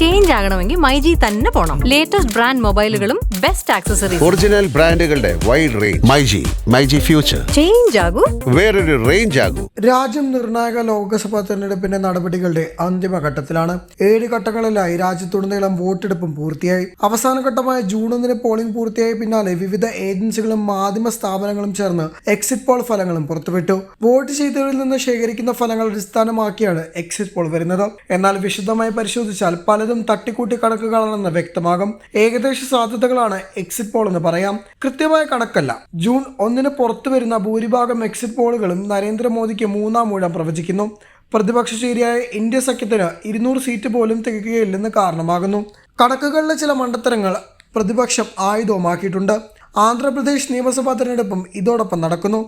Change ആകണമെങ്കിൽ മൈജി തന്നെ പോണം. ലേറ്റസ്റ്റ് ബ്രാൻഡ് മൊബൈലുകളും ബെസ്റ്റ് ആക്സസറീസ് ഒറിജിനൽ ബ്രാൻഡുകളുടെ wide range myG myG future change ആകൂ. വേറൊരു റേഞ്ച് ആകൂ. രാജ്യം നിർണായക ലോക്സഭാ തെരഞ്ഞെടുപ്പിന്റെ നടപടികളുടെ അന്തിമഘട്ടത്തിലാണ് ഏഴ് ഘട്ടങ്ങളിലായി രാജ്യത്തുടനീളം വോട്ടെടുപ്പും പൂർത്തിയായി. അവസാന ഘട്ടമായ ജൂൺ ഒന്നിന് പോളിംഗ് പൂർത്തിയായ പിന്നാലെ വിവിധ ഏജൻസികളും മാധ്യമ സ്ഥാപനങ്ങളും ചേർന്ന് എക്സിറ്റ് പോൾ ഫലങ്ങളും പുറത്തുവിട്ടു. വോട്ട് ചെയ്തവരിൽ നിന്ന് ശേഖരിക്കുന്ന ഫലങ്ങൾ അടിസ്ഥാനമാക്കിയാണ് എക്സിറ്റ് പോൾ വരുന്നത്. എന്നാൽ വിശദമായി പരിശോധിച്ചാൽ പലതും തട്ടിക്കൂട്ടി കണക്കുകളാണെന്ന് വ്യക്തമാകും. ഏകദേശ സാധ്യതകളാണ് എക്സിറ്റ് പോൾ എന്ന് പറയാം. കൃത്യമായ കണക്കല്ല. ജൂൺ ഒന്നിന് പുറത്തു വരുന്ന ഭൂരിഭാഗം എക്സിറ്റ് പോളുകളും നരേന്ദ്രമോദിക്ക് മൂന്നാം ഊഴം പ്രവചിക്കുന്നു. പ്രതിപക്ഷ ചേരിയായ ഇന്ത്യ സഖ്യത്തിന് ഇരുന്നൂറ് സീറ്റ് പോലും തികയ്ക്കുകയില്ലെന്ന് കാരണമാകുന്നു. കണക്കുകളിലെ ചില മണ്ടത്തരങ്ങൾ പ്രതിപക്ഷം ആയുധവുമാക്കിയിട്ടുണ്ട്. ആന്ധ്രാപ്രദേശ് നിയമസഭാ തെരഞ്ഞെടുപ്പും ഇതോടൊപ്പം നടക്കുന്നു.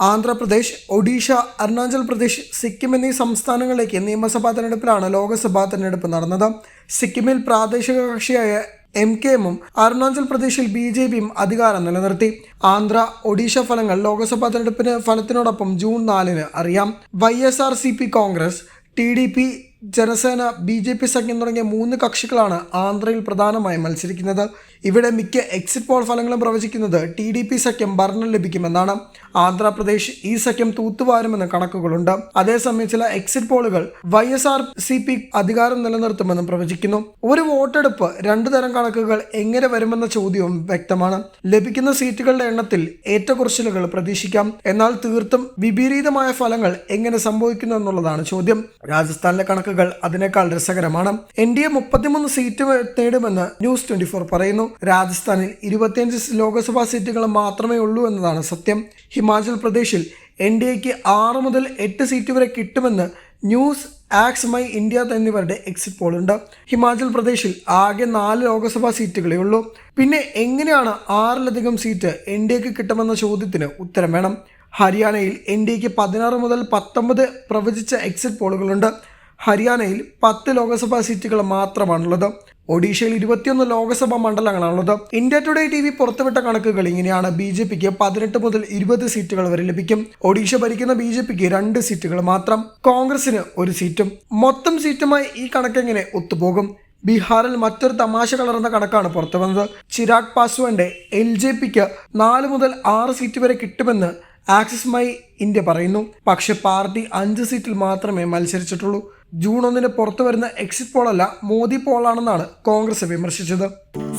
ആന്ധ്രാപ്രദേശ് ഒഡീഷ അരുണാചൽ പ്രദേശ് സിക്കിം എന്നീ സംസ്ഥാനങ്ങളിലേക്ക് നിയമസഭാ തെരഞ്ഞെടുപ്പിലാണ് ലോക്സഭാ തെരഞ്ഞെടുപ്പ് നടന്നത്. സിക്കിമിൽ പ്രാദേശിക കക്ഷിയായ എം കെ എമ്മും അരുണാചൽ പ്രദേശിൽ ബി ജെ പിയും അധികാരം നിലനിർത്തി. ആന്ധ്ര ഒഡീഷ ഫലങ്ങൾ ലോക്സഭാ തെരഞ്ഞെടുപ്പിന് ഫലത്തിനോടൊപ്പം ജൂൺ നാലിന് അറിയാം. Y S R C P Congress T D P Janasena B J P സഖ്യം തുടങ്ങിയ മൂന്ന് കക്ഷികളാണ് ആന്ധ്രയിൽ പ്രധാനമായും മത്സരിക്കുന്നത്. ഇവിടെ മിക്ക എക്സിറ്റ് പോൾ ഫലങ്ങളും പ്രവചിക്കുന്നത് ടി ഡി പി സഖ്യം ഭരണം ലഭിക്കുമെന്നാണ്. ആന്ധ്രാപ്രദേശ് ഈ സഖ്യം തൂത്തുവാരുമെന്ന് കണക്കുകളുണ്ട്. അതേസമയം ചില എക്സിറ്റ് പോളുകൾ Y S R C P അധികാരം നിലനിർത്തുമെന്നും പ്രവചിക്കുന്നു. ഒരു വോട്ടെടുപ്പ് രണ്ടു തരം കണക്കുകൾ എങ്ങനെ വരുമെന്ന ചോദ്യവും വ്യക്തമാണ്. ലഭിക്കുന്ന സീറ്റുകളുടെ എണ്ണത്തിൽ ഏറ്റക്കുറച്ചിലുകൾ പ്രതീക്ഷിക്കാം. എന്നാൽ തീർത്തും വിപരീതമായ ഫലങ്ങൾ എങ്ങനെ സംഭവിക്കുന്നു എന്നുള്ളതാണ് ചോദ്യം. രാജസ്ഥാനിലെ കണക്കുകൾ അതിനേക്കാൾ രസകരമാണ്. എൻ ഡി എ മുപ്പത്തിമൂന്ന് സീറ്റ് നേടുമെന്ന് ന്യൂസ് ട്വന്റി ഫോർ പറയുന്നു. രാജസ്ഥാനിൽ ഇരുപത്തിയഞ്ച് ലോക്സഭാ സീറ്റുകൾ മാത്രമേ ഉള്ളൂ എന്നതാണ് സത്യം. ഹിമാചൽ പ്രദേശിൽ എൻ ഡി എക്ക് ആറ് മുതൽ എട്ട് സീറ്റ് വരെ കിട്ടുമെന്ന് ന്യൂസ് ആക്സ് മൈ ഇന്ത്യ എന്നിവരുടെ എക്സിറ്റ് പോൾ ഉണ്ട് ഹിമാചൽ പ്രദേശിൽ ആകെ നാല് ലോക്സഭാ സീറ്റുകളേ ഉള്ളൂ. പിന്നെ എങ്ങനെയാണ് ആറിലധികം സീറ്റ് എൻ ഡി എക്ക് കിട്ടുമെന്ന ചോദ്യത്തിന് ഉത്തരം വേണം. ഹരിയാനയിൽ എൻ ഡി എക്ക് പതിനാറ് മുതൽ പത്തൊമ്പത് പ്രവചിച്ച എക്സിറ്റ് പോളുകളുണ്ട്. ഹരിയാനയിൽ പത്ത് ലോക്സഭാ സീറ്റുകൾ മാത്രമാണുള്ളത്. ഒഡീഷയിൽ ഇരുപത്തിയൊന്ന് ലോക്സഭാ മണ്ഡലങ്ങളാണുള്ളത്. ഇന്ത്യ ടുഡേ ടി വി പുറത്തുവിട്ട കണക്കുകൾ ഇങ്ങനെയാണ്. ബി ജെ പിക്ക് പതിനെട്ട് മുതൽ ഇരുപത് സീറ്റുകൾ വരെ ലഭിക്കും. ഒഡീഷ ഭരിക്കുന്ന ബി ജെ പിക്ക് രണ്ട് സീറ്റുകൾ മാത്രം. കോൺഗ്രസിന് ഒരു സീറ്റും. മൊത്തം സീറ്റുമായി ഈ കണക്കെങ്ങനെ ഒത്തുപോകും? ബീഹാറിൽ മറ്റൊരു തമാശ കലർന്ന കണക്കാണ് പുറത്തു വന്നത് ചിരാഗ് പാസ്വാന്റെ എൽ ജെ പിക്ക് നാല് മുതൽ ആറ് സീറ്റ് വരെ കിട്ടുമെന്ന് ആക്സിസ് മൈ ഇന്ത്യ പറയുന്നു പക്ഷെ പാർട്ടി അഞ്ച് സീറ്റിൽ മാത്രമേ മത്സരിച്ചിട്ടുള്ളൂ. ജൂൺ ഒന്നിന് പുറത്തു വരുന്ന എക്സിറ്റ് പോളല്ല മോദി പോളാണെന്നാണ് Congress വിമർശിച്ചത്.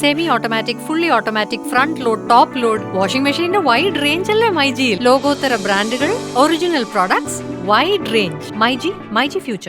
Semi automatic fully automatic front load top load washing മെഷീന്റെ വൈഡ് റേഞ്ച് അല്ലേ മൈജിയിൽ ലോകോത്തര ബ്രാൻഡുകൾ original products wide range myG myG future